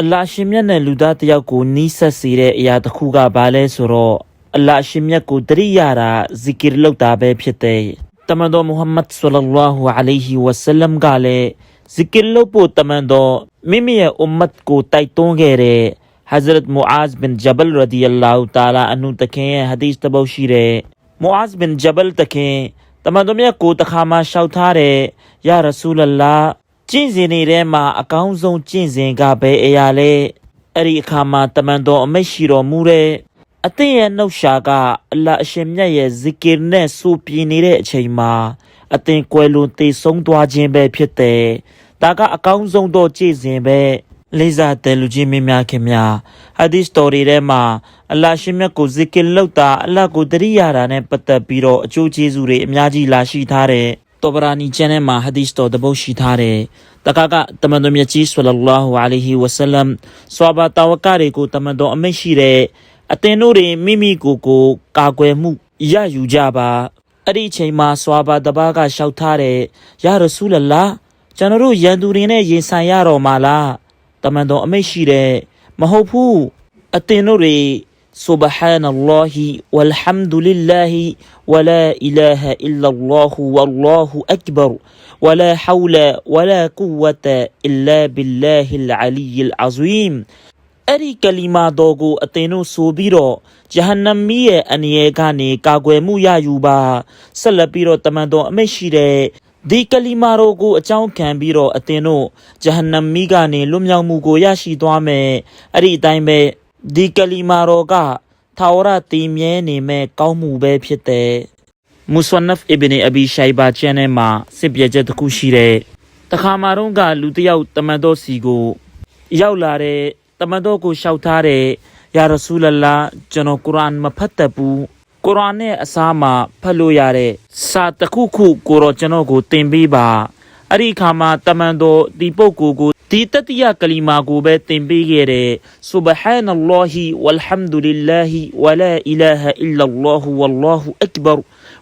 အလ္လာဟ်ရှင်မြတ်နဲ့လူသားတစ်ယောက်ကိုနီးစပ်စေတဲ့အရာတစ်ခုကဘာလဲဆိုတော့အလ္လာဟ်ရှင်မြတ်ကိုတရိယာတာဇီကီရလုပ်တာပဲဖြစ်တယ်တမန်တော်မုဟမ္မဒ်ဆလ္လာလာဟူအလိုင်ဟီဝဆလမ်ကလည်းဇီကီရလုပ်ဖို့တမန်တော်မိမိရဲ့အွမ်မတ်ကိုတိုက်တွန်းခဲ့တဲ့ Hazrat Muaz bin Jabal radiyallahu ta'ala အနုတခင်ရဲ့ hadith တစ်ပုဒ်ရှိတယ် Muaz bin Jabal တခင်တမန်တော်မြတ်ကိုတခါမှရှောက်ထားတယ်ယာရဆူလလာ ကျင့်စဉ်တွေထဲမှာအကောင်းဆုံးကျင့်စဉ်ကဘယ်အရာလဲအဲ့ဒီအခါမှာတမန်တော်အမိတ်ရှိတော်မူတဲ့အသင်ရဲ့နှုတ်ရှာကအလ္လာဟ်အရှင်မြတ်ရဲ့ဇီကီရ်နဲ့စူပြင်းနေတဲ့အချိန်မှာအသင်ကွယ်လွန်တည်ဆုံးသွားခြင်းပဲဖြစ်တယ်ဒါကအကောင်းဆုံးသောကျင့်စဉ်ပဲလေးစားတယ်လူကြီးမင်းများခင်များဟာဒီစတိုရီထဲမှာအလ္လာဟ်ရှင်မြတ်ကိုဇီကီရ်လုပ်တာအလ္လာဟ်ကိုတရိယာတာနဲ့ပတ်သက်ပြီးတော့အကျိုးကျေးဇူးတွေအများကြီးလာရှိထားတယ် တောဘရာနီကျမ်းထဲမှာဟာဒီစတော်တပုတ်ရှိထားတယ်တခါကတမန်တော်မြတ်ကြီးဆလ္လာလာဟူအလိုင်ဟီဝဆလမ်ဆွာဘာတဝကတွေကိုတမန်တော်အမိတ်ရှိတဲ့အသင်တို့တွေမိမိကိုယ်ကိုကာကွယ်မှုရယူကြပါအဲ့ဒီအချိန်မှာဆွာဘာတပါးကရှောက်ထားတယ်ယာရဆူလလာကျွန်တော်တို့ရန်သူတွေနဲ့ရင်ဆိုင်ရတော့မှာလားတမန်တော်အမိတ်ရှိတယ်မဟုတ်ဘူးအသင်တို့တွေ سبحان الله والحمد لله ولا إله إلا الله والله أكبر ولا حول ولا قوة إلا بالله العلي العظيم အဲ့ဒီကလီမာတော်ကိုအသင်တို့ဆိုပြီးတော့ဂျဟန္နမီရဲ့အနေရကနေကာကွယ်မှုရယူပါဆက်လက်ပြီးတော့တမန်တော်အမိတ်ရှိတဲ့ဒီကလီမာတော်ကိုအကြောင်းခံပြီးတော့အသင်တို့ဂျဟန္နမီကနေလွတ်မြောက်မှုကိုရရှိသွားမယ်အဲ့ဒီအတိုင်းပဲ ဒီကလီမာတော်ကထာဝရတည်မြဲနေမဲ့ကောင်းမှုပဲဖြစ်တယ်မုဆနဖ်အစ်ဘင်အဘီရှိုင်ဘာကျမ်းထဲမှာစစ်ပြချက်တစ်ခုရှိတယ်တခါမှတော့ကလူတစ်ယောက်တမန်တော်စီကိုရောက်လာတဲ့တမန်တော်ကိုရှောက်ထားတဲ့ယာရဆူလလာကျွန်တော်ကုရ်အာန်မဖတ်တတ်ဘူးကုရ်အာန်နဲ့အစားမှာဖတ်လို့ရတဲ့စာတစ်ခုခုကိုတော့ကျွန်တော်ကိုသင်ပေးပါ အဲ့ဒီအခါမှာတမန်တော်ဒီပုတ်ကိုကိုဒီတတိယကလီမာကိုပဲသင်ပေးခဲ့တဲ့ဆူဘဟာနလ္လာဟီဝလ်ဟမ်ဒူလ illah ဝလာအီလာဟအီလာလ္လာဟူဝလ္လာဟူအက်ဘာ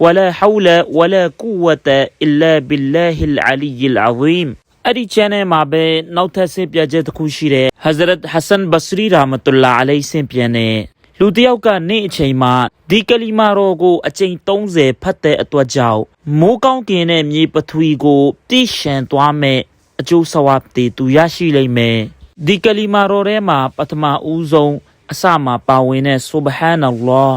ولا حول ولا قوة إلا بالله العلي العظيم အဲ့ဒီ channel မှာပဲနောက်ထပ်ဆင့်ပြချက်တစ်ခုရှိတယ် Hazrat Hassan Basri Rahmatullah alayhi ဆင့်ပြန်တယ် လူတစ်ယောက်ကနေ့အချိန်မှာဒီကလီမာတော်ကိုအချိန်30ဖတ်တဲ့အတွက်ကြောင့်မိုးကောင်းကင်တဲ့မြေပထဝီကိုပြည့်ရှံသွားမဲ့အကျိုးဆဝပ်တွေသူရရှိလိမ့်မယ်ဒီကလီမာတော်ထဲမှာပထမဦးဆုံးအစမှာပါဝင်တဲ့ Subhanallah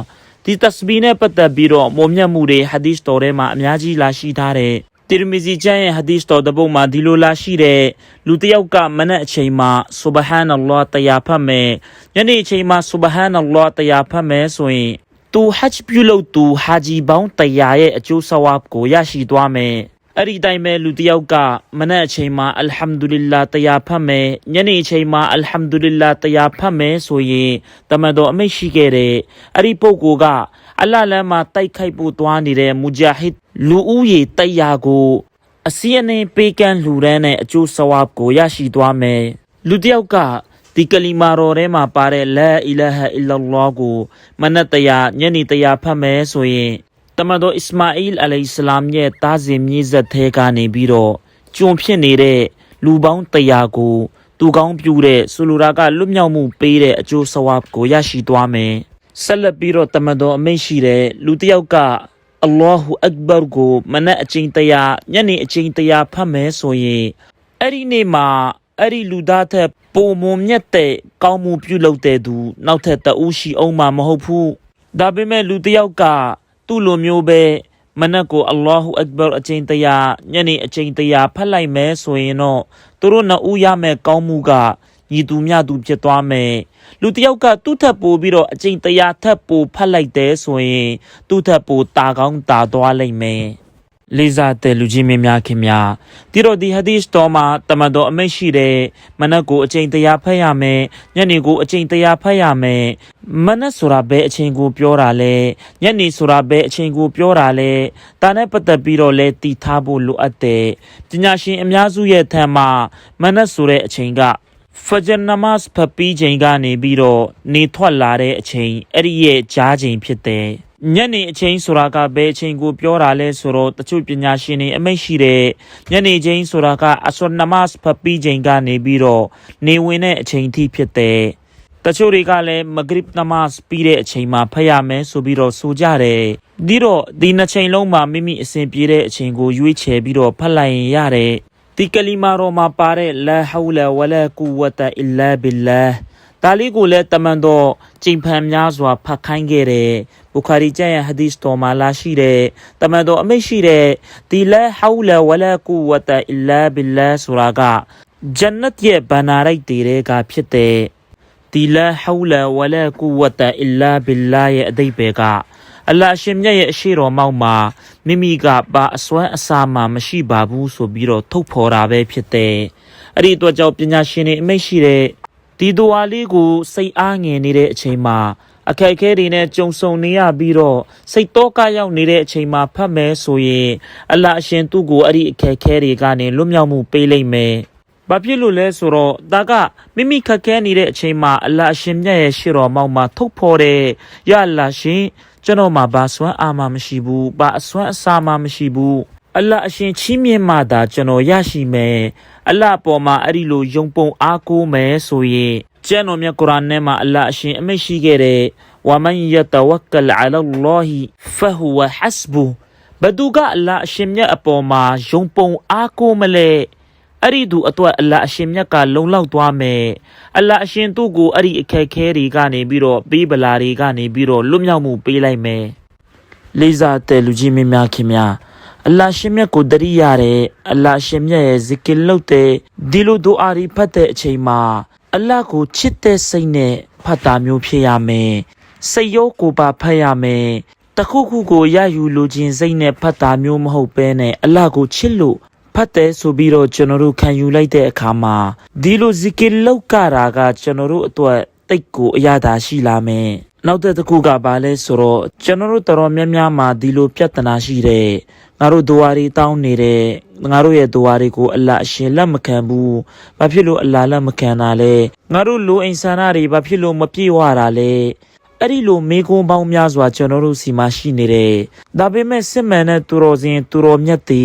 ဒီတစဘီနဲ့ပတ်သက်ပြီးတော့မုံမြတ်မှုတွေဟာဒီစ်တော်ထဲမှာအများကြီးလာရှိထားတယ် တီရမီဇီကျမ်းရဲ့ဟာဒီစ်တော်တပုတ်မှာဒီလိုလာရှိတဲ့လူတစ်ယောက်ကမနက်အချိန်မှာဆူဘဟာနလာတရားဖတ်မယ်ညနေအချိန်မှာဆူဘဟာနလာတရားဖတ်မယ်ဆိုရင်သူဟတ်ပြုလုပ်သူဟာဂျီပေါင်းတရားရဲ့အကျိုးဆဝပ်ကိုရရှိသွားမယ်အဲ့ဒီတိုင်းပဲလူတစ်ယောက်ကမနက်အချိန်မှာအလ်ဟမ်ဒူလ illah တရားဖတ်မယ်ညနေအချိန်မှာအလ်ဟမ်ဒူလ illah တရားဖတ်မယ်ဆိုရင်တမန်တော်အမိတ်ရှိခဲ့တဲ့အဲ့ဒီပုဂ္ဂိုလ်ကအလ္လာဟ်လမ်းမှာတိုက်ခိုက်ဖို့သွားနေတဲ့မူဂျာဟစ် လူဦးရေတိုက်ရာကိုအစီအနှင်းပေးကမ်းလှူဒန်းတဲ့အကျိုးဆဝပ်ကိုရရှိသွားမယ်လူတစ်ယောက်ကဒီကလီမာတော်ထဲမှာပါတဲ့လာအီလာဟအီလာလောကိုမနတ်တရားညနေတရားဖတ်မယ်ဆိုရင်တမန်တော်အစ္စမာအီလ်အလိုင်စလမ်ရဲ့တားစင်မြေဆက်သေးကနေပြီးတော့ကျွံဖြစ်နေတဲ့လူပေါင်းတရားကိုသူကောင်းပြူတဲ့ဆူလူရာကလွတ်မြောက်မှုပေးတဲ့အကျိုးဆဝပ်ကိုရရှိသွားမယ်ဆက်လက်ပြီးတော့တမန်တော်အမိန့်ရှိတဲ့လူတစ်ယောက်က အလ္လာဟူအက်ဘာကိုမနက်အချိန်တရားညနေအချိန်တရားဖတ်မယ်ဆိုရင်အဲ့ဒီနေ့မှာအဲ့ဒီလူသားထက်ပုံမွန်မြတ်တဲ့ကောင်းမှုပြုလုပ်တဲ့သူနောက်ထပ်တဦးရှိအောင်မှာမဟုတ်ဘူးဒါပေမဲ့လူတစ်ယောက်ကသူ့လိုမျိုးပဲမနက်ကိုအလ္လာဟူအက်ဘာအချိန်တရားညနေအချိန်တရားဖတ်လိုက်မယ်ဆိုရင်တော့သူတို့နှစ်ဦးရမယ်ကောင်းမှုက ညီသူမျှသူဖြစ်သွားမယ်လူတစ်ယောက်ကသူ့ထက်ပိုပြီးတော့အချိန်တရားထက်ပိုဖတ်လိုက်တယ်ဆိုရင်သူ့ထက်ပိုတာကောင်းတာသွားလိမ့်မယ်လေးစားတဲ့လူကြီးမင်းများခင်များဒီတော့ဒီဟာဒီစ်တော်မှာတမန်တော်အမိတ်ရှိတဲ့မနက်ကိုအချိန်တရားဖတ်ရမယ်ညနေကိုအချိန်တရားဖတ်ရမယ်မနက်ဆိုတာဘယ်အချိန်ကိုပြောတာလဲညနေဆိုတာဘယ်အချိန်ကိုပြောတာလဲဒါနဲ့ပတ်သက်ပြီးတော့လဲတည်ထားဖို့လိုအပ်တယ်ပညာရှင်အများစုရဲ့ထံမှာမနက်ဆိုတဲ့အချိန်က ဖဂျန်နမတ်ဖတ်ပြီးချိန်ကနေပြီးတော့နေထွက်လာတဲ့အချိန်အဲ့ဒီရဲ့ကြားချိန်ဖြစ်တယ်ညနေအချိန်ဆိုတာကဘယ်အချိန်ကိုပြောတာလဲဆိုတော့တချို့ပညာရှင်တွေအမိတ်ရှိတဲ့ညနေချိန်ဆိုတာကအဆွန်နမတ်ဖတ်ပြီးချိန်ကနေပြီးတော့နေဝင်တဲ့အချိန်ထိဖြစ်တယ်တချို့တွေကလည်းမဂရစ်နမတ်ပြီးတဲ့အချိန်မှာဖတ်ရမယ်ဆိုပြီးတော့ဆိုကြတယ်ဒီတော့ဒီနှစ်ချိန်လုံးမှာမိမိအစဉ်ပြေတဲ့အချိန်ကိုရွေးချယ်ပြီးတော့ဖတ်လိုက်ရင်ရတယ် ဒီကလီမာတော်မှာပါတဲ့လာဟူလာဝလာကူဝတာအီလာဘီလာဒါလေးကိုလည်းတမန်တော်ကျင့်ဖန်များစွာဖတ်ခိုင်းခဲ့တယ်ဘူခါရီကျမ်းရဲ့ဟဒီစ်တော်မှာလာရှိတဲ့တမန်တော်အမိတ်ရှိတဲ့ဒီလာဟူလာဝလာကူဝတာအီလာဘီလာဆိုတာကဂျန်နတ်ရဲ့ဘန္နာရိုက်တဲ့ကဖြစ်တဲ့ဒီလာဟူလာဝလာကူဝတာအီလာဘီလာရဲ့အတိတ်ပဲက အလ္လာဟ်ရှင်မြတ်ရဲ့အရှိတော်မောက်မှာမိမိကပါအစွမ်းအစာမှမရှိပါဘူးဆိုပြီးတော့ထုတ်ဖော်တာပဲဖြစ်တဲ့အဲ့ဒီအတွက်ကြောင့်ပညာရှင်တွေအမိတ်ရှိတဲ့ဒီဒူဝါလေးကိုစိတ်အားငယ်နေတဲ့အချိန်မှာအခက်အခဲတွေနဲ့ကြုံဆုံနေရပြီးတော့စိတ်တော့ကရောက်နေတဲ့အချိန်မှာဖတ်မယ်ဆိုရင်အလ္လာဟ်အရှင်သူ့ကိုအဲ့ဒီအခက်အခဲတွေကနေလွတ်မြောက်မှုပေးလိမ့်မယ်ဘာဖြစ်လို့လဲဆိုတော့ဒါကမိမိခက်ခဲနေတဲ့အချိန်မှာအလ္လာဟ်အရှင်မြတ်ရဲ့ရှေ့တော်မောက်မှာထုတ်ဖော်တဲ့ရအလ္လာဟ်ရှင် ကျွန်တော်မှာဘာစွမ်းအားမှမရှိဘူးဘာအစွမ်းအစာမှမရှိဘူးအလ္လာဟ်အရှင်ချီးမြှင့်မှသာကျွန်တော်ရရှိမယ်အလ္လာဟ်အပေါ်မှာအဲ့ဒီလိုယုံပုံအားကိုးမယ်ဆိုရင်ကျမ်းတော်မြတ်ကုရ်အာန်ထဲမှာအလ္လာဟ်အရှင်အမိန့်ရှိခဲ့တဲ့ဝမန်ယတဝက်ကလ်အလာလောဟီဖဟူဝဟစဘူဘဒုကအလ္လာဟ်အရှင်မြတ်အပေါ်မှာယုံပုံအားကိုးမလဲ အဲ့ဒီသူအတွက်အလ္လာဟ်အရှင်မြတ်ကလုံလောက်သွားမယ်အလ္လာဟ်အရှင်သူ့ကိုအဲ့ဒီအခက်ခဲတွေကနေပြီးတော့ပေးပလာတွေကနေပြီးတော့လွတ်မြောက်မှုပေးလိုက်မယ်လေးစားတဲ့လူကြီးမင်းများခင်များအလ္လာဟ်ရှင်မြတ်ကိုတရိရတယ်အလ္လာဟ်ရှင်မြတ်ရဲ့ဇီကင်လုပ်တဲ့ဒီလိုဒူအာရီဖတ်တဲ့အချိန်မှာအလ္လာဟ်ကိုချစ်တဲ့စိတ်နဲ့ဖတ်တာမျိုးဖြစ်ရမယ်စိတ်ရောကိုယ်ပါဖတ်ရမယ်တခုခုကိုရယူလိုခြင်းစိတ်နဲ့ဖတ်တာမျိုးမဟုတ်ဘဲနဲ့အလ္လာဟ်ကိုချစ်လို့ ဖတ်တယ်ဆိုပြီးတော့ကျွန်တော်တို့ခံယူလိုက်တဲ့အခါမှာဒီလိုဇီကင်လောက်ကတာကကျွန်တော်တို့အတွက်တိတ်ကိုအရသာရှိလာမယ်နောက်တဲ့တစ်ခုကဘာလဲဆိုတော့ကျွန်တော်တို့တော်တော်များများမှာဒီလိုပြဿနာရှိတယ်ငါတို့ဒွါရီတောင်းနေတယ်ငါတို့ရဲ့ဒွါရီကိုအလ္လာဟ်အရှင်လက်မခံဘူးဘာဖြစ်လို့အလ္လာဟ်လက်မခံတာလဲငါတို့လူအိမ်ဆန္ဒတွေဘာဖြစ်လို့မပြေဝတာလဲအဲ့ဒီလိုမေကွန်းပေါင်းများစွာကျွန်တော်တို့စီမှာရှိနေတယ်။ဒါပေမဲ့စစ်မှန်တဲ့သူတော်စင်သူတော်မြတ်တွေ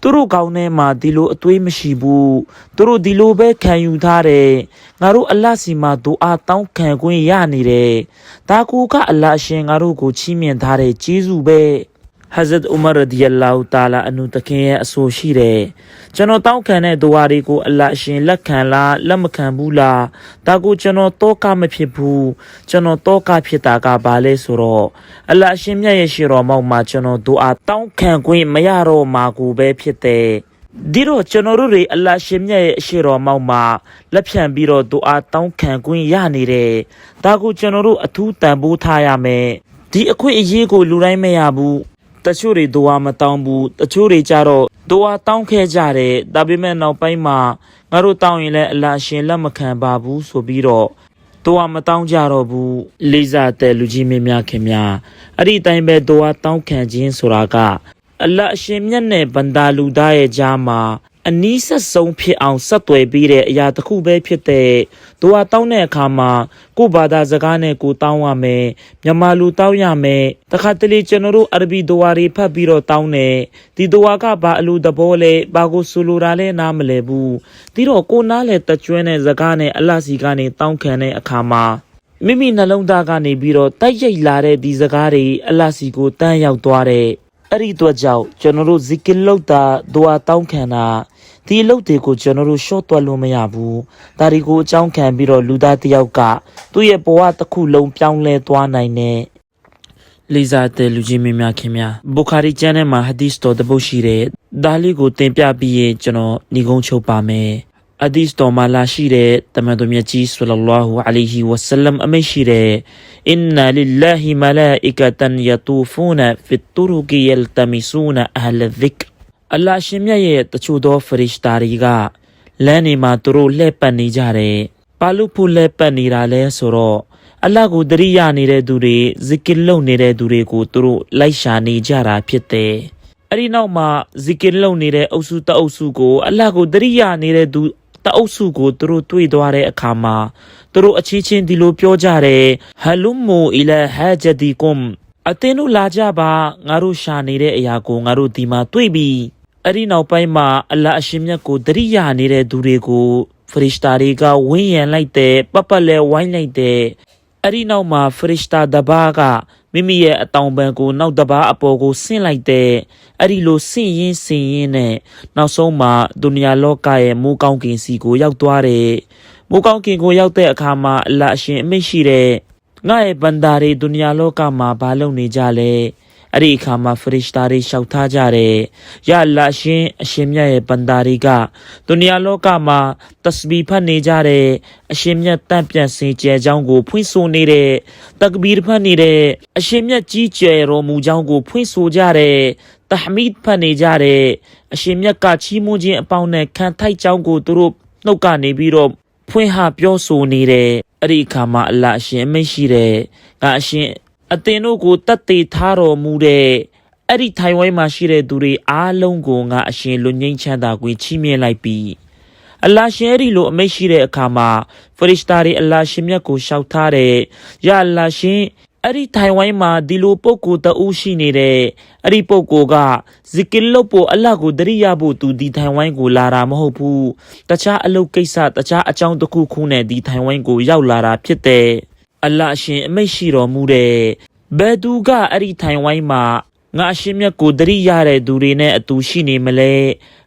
သူတို့ကောင်းထဲမှာဒီလိုအသွေးမရှိဘူး။သူတို့ဒီလိုပဲခံယူထားတယ်။ငါတို့အလတ်စီမှာဒူအားတောင်းခံခွင့်ရနေတယ်။ဒါကူကအလ္လာဟ်အရှင်ငါတို့ကိုချီးမြှင့်ထားတဲ့ကျေးဇူးပဲ။ Hazrat Umar radiyallahu ta'ala အနုတခင်ရဲ့အဆိုရှိတယ်ကျွန်တော်တောင်းခံတဲ့ဒုဝါတွေကိုအလ္လာဟ်အရှင်လက်ခံလားလက်မခံဘူးလားဒါကိုကျွန်တော်တောကမဖြစ်ဘူးကျွန်တော်တောကဖြစ်တာကဘာလဲဆိုတော့အလ္လာဟ်အရှင်မြတ်ရဲ့ရှေတော်မောက်မှာကျွန်တော်ဒူအားတောင်းခံခွင့်မရတော့မှာကိုပဲဖြစ်တယ်ဒီတော့ကျွန်တော်တို့တွေအလ္လာဟ်ရှင်မြတ်ရဲ့အရှိတော်မောက်မှာလက်ဖြန့်ပြီးတော့ဒူအားတောင်းခံခွင့်ရနေတယ်ဒါကိုကျွန်တော်တို့အထူးတန်ဖိုးထားရမယ်ဒီအခွင့်အရေးကိုလူတိုင်းမရဘူး တချို့တွေဒိုဝါမတောင်းဘူးတချို့တွေကြတော့ဒိုဝါတောင်းခဲ့ကြတယ်ဒါပေမဲ့နောက်ပိုင်းမှာငါတို့တောင်းရင်လည်းအလ္လာဟ်ရှင်လက်မခံပါဘူးဆိုပြီးတော့ဒိုဝါမတောင်းကြတော့ဘူးလေးစားတဲ့လူကြီးမင်းများခင်များအဲ့ဒီအတိုင်းပဲဒိုဝါတောင်းခံခြင်းဆိုတာကအလ္လာဟ်အရှင်မြတ်နဲ့ဗန္ဒာလူသားရဲ့ကြားမှာ အနီးဆက်ဆုံးဖြစ်အောင်ဆက်သွယ်ပြီးတဲ့အရာတစ်ခုပဲဖြစ်တဲ့ဒိုဝါတောင်းတဲ့အခါမှာကိုယ့်ဘာသာစကားနဲ့ကိုယ်တောင်းရမယ်မြန်မာလူတောင်းရမယ်တခါတလေကျွန်တော်တို့အာရဘီဒိုဝါတွေဖတ်ပြီးတော့တောင်းတယ်ဒီဒိုဝါကဘာအလူသဘောလဲဘာကိုဆိုလိုတာလဲနားမလဲဘူးဒီတော့ကိုနားလဲတကျွမ်းတဲ့စကားနဲ့အလတ်စီကနေတောင်းခံတဲ့အခါမှာမိမိနှလုံးသားကနေပြီးတော့တိုက်ရိုက်လာတဲ့ဒီစကားတွေအလတ်စီကိုတန်းရောက်သွားတဲ့အဲ့ဒီအတွက်ကြောင့်ကျွန်တော်တို့ဇီကင်လောက်တာဒွါတောင်းခံတာ ဒီအလုပ်တွေကိုကျွန်တော်တို့ရှော့တွက်လို့မရဘူးဒါဒီကိုအကြောင်းခံပြီးတော့လူသားတစ်ယောက်ကသူ့ရဲ့ဘဝတစ်ခုလုံးပြောင်းလဲသွားနိုင်တဲ့လေးစားတဲ့လူကြီးမင်းများခင်များဘူခါရီကျမ်းထဲမှာဟဒီစ်တော်တပုတ်ရှိတယ်ဒါလေးကိုတင်ပြပြီးရင်ကျွန်တော်ညီကုန်းချုပ်ပါမယ်အဒီစ်တော်မှာလာရှိတဲ့တမန်တော်မြတ်ကြီးဆလလောဟူအလိုင်ဟီဝဆလမ်အမိန့်ရှိတဲ့အင်နာလ illah မလာအီကတန်ယတူဖူနာဖီတူရူကီယလ်တမီဆူနာအဟလ်ဒစ် အလ္လာဟ်ရှင်မြတ်ရဲ့တချို့သောဖရစ်တာတွေကလမ်းနေမှာသူတို့လှည့်ပတ်နေကြတယ်ဘာလို့ဖို့လှည့်ပတ်နေတာလဲဆိုတော့အလ္လာဟ်ကိုတရိယာနေတဲ့သူတွေဇီကင်လုပ်နေတဲ့သူတွေကိုသူတို့လိုက်ရှာနေကြတာဖြစ်တယ်အဲ့ဒီနောက်မှာဇီကင်လုံနေတဲ့အုပ်စုတအုပ်စုကို အလ္လာဟ်ကိုတရိယာနေတဲ့သူတအုပ်စုကိုသူတို့တွေ့သွားတဲ့အခါမှာသူတို့အချင်းချင်းဒီလိုပြောကြတယ်ဟလုမူအီလာဟာဂျဒီကွမ်အသင်းတို့လာကြပါငါတို့ရှာနေတဲ့အရာကိုငါတို့ဒီမှာတွေ့ပြီ အဲ့ဒီနောက်ပိုင်းမှာအလ္လာဟ်အရှင်မြတ်ကိုတရိယာနေတဲ့သူတွေကိုဖရစ်တာတွေကဝင်းရံလိုက်တဲ့ပတ်ပတ်လဲဝိုင်းလိုက်တဲ့အဲ့ဒီနောက်မှာဖရစ်တာတစ်ပါးကမိမိရဲ့အတောင်ပံကိုနောက်တစ်ပါးအပေါ်ကိုဆင့်လိုက်တဲ့အဲ့ဒီလိုဆင့်ရင်းဆင့်ရင်းနဲ့နောက်ဆုံးမှာဒုနီယာလောကရဲ့မူကောင်းကင်စီကိုရောက်သွားတယ်မူကောင်းကင်ကိုရောက်တဲ့အခါမှာအလ္လာဟ်အရှင်အမိတ်ရှိတဲ့ငါရဲ့ဘန္တာတွေဒုနီယာလောကမှာဘာလုပ်နေကြလဲ အဲ့ဒီအခါမှာဖရစ်တာတွေရှောက်ထားကြတယ်။ယအလ္လာဟ်အရှင်အရှင်မြတ်ရဲ့ဘန္တာတွေကဒုနီယာလောကမှာတစဘီဖတ်နေကြတယ်။အရှင်မြတ်တန့်ပြန်စင်ကြယ်ကြောင်းကိုဖွင့်ဆိုနေတဲ့တကဘီရ်ဖတ်နေတဲ့အရှင်မြတ်ကြီးကျယ်တော်မူကြောင်းကိုဖွင့်ဆိုကြတယ်။တဟမီဒ်ဖတ်နေကြတယ်။အရှင်မြတ်ကချီးမွမ်းခြင်းအပေါင်းနဲ့ခံထိုက်ကြောင်းကိုသူတို့နှုတ်ကနေပြီးတော့ဖွင့်ဟပြောဆိုနေတဲ့အဲ့ဒီအခါမှာအလ္လာဟ်အရှင်အမိတ်ရှိတဲ့ငါအရှင် အသင်တို့ကိုတတ်သေးထားတော်မူတဲ့အဲ့ဒီထိုင်ဝိုင်းမှာရှိတဲ့သူတွေအားလုံးကိုငါအရှင်လွတ်ငင်းချမ်းသာခွင့်ချီးမြှင့်လိုက်ပြီးအလ္လာဟ်ရှင်အဲ့ဒီလိုအမိတ်ရှိတဲ့အခါမှာဖရစ်တာတွေအလ္လာဟ်ရှင်မြတ်ကိုရှောက်ထားတဲ့ယာအလ္လာဟ်ရှင်အဲ့ဒီထိုင်ဝိုင်းမှာဒီလိုပုံကိုယ်တအူးရှိနေတဲ့အဲ့ဒီပုံကိုယ်ကဇီကင်လုပ်ဖို့အလ္လာဟ်ကိုတရိယာဖို့သူဒီထိုင်ဝိုင်းကိုလာတာမဟုတ်ဘူးတခြားအလုပ်ကိစ္စတခြားအကြောင်းတစ်ခုခုနဲ့ဒီထိုင်ဝိုင်းကိုရောက်လာတာဖြစ်တဲ့ အလ္လာဟ်အရှင်အမိတ်ရှိတော်မူတဲ့ဘယ်သူကအဲ့ဒီထိုင်ဝိုင်းမှာငါအရှင်မြတ်ကိုတရိရတဲ့သူတွေနဲ့အတူရှိနေမလဲ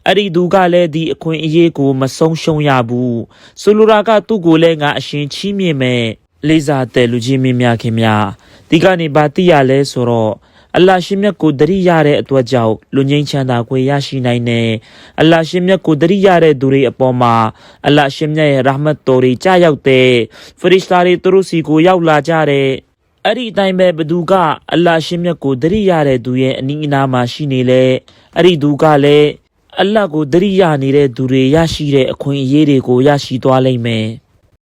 အဲ့ဒီသူကလည်းဒီအခွင့်အရေးကို မဆုံးရှုံးရဘူးဆိုလိုတာကသူ့ကိုလည်းငါအရှင်ချီးမြှင့်မယ်လေးစားတဲ့လူကြီးမင်းများခင်များဒီကနေဘာတိရလဲဆိုတော့ အလ္လာဟ်ရှင်မြတ်ကိုတရိရတဲ့အတွက်ကြောင့်လူငင်းချမ်းသာခွေရရှိနိုင်တယ်အလ္လာဟ်ရှင်မြတ်ကိုတရိရတဲ့သူတွေအပေါ်မှာအလ္လာဟ်ရှင်မြတ်ရဲ့ရာဟမတ်တော်တွေကြားရောက်တဲ့ဖရစ်တာတွေသူတို့စီကိုရောက်လာကြတဲ့အဲ့ဒီအတိုင်းပဲဘသူကအလ္လာဟ်ရှင်မြတ်ကိုတရိရတဲ့သူရဲ့အနီးအနားမှာရှိနေလေအဲ့ဒီသူကလည်းအလ္လာဟ်ကိုတရိရနေတဲ့သူတွေရရှိတဲ့အခွင့်အရေးတွေကိုရရှိသွားလိမ့်မယ်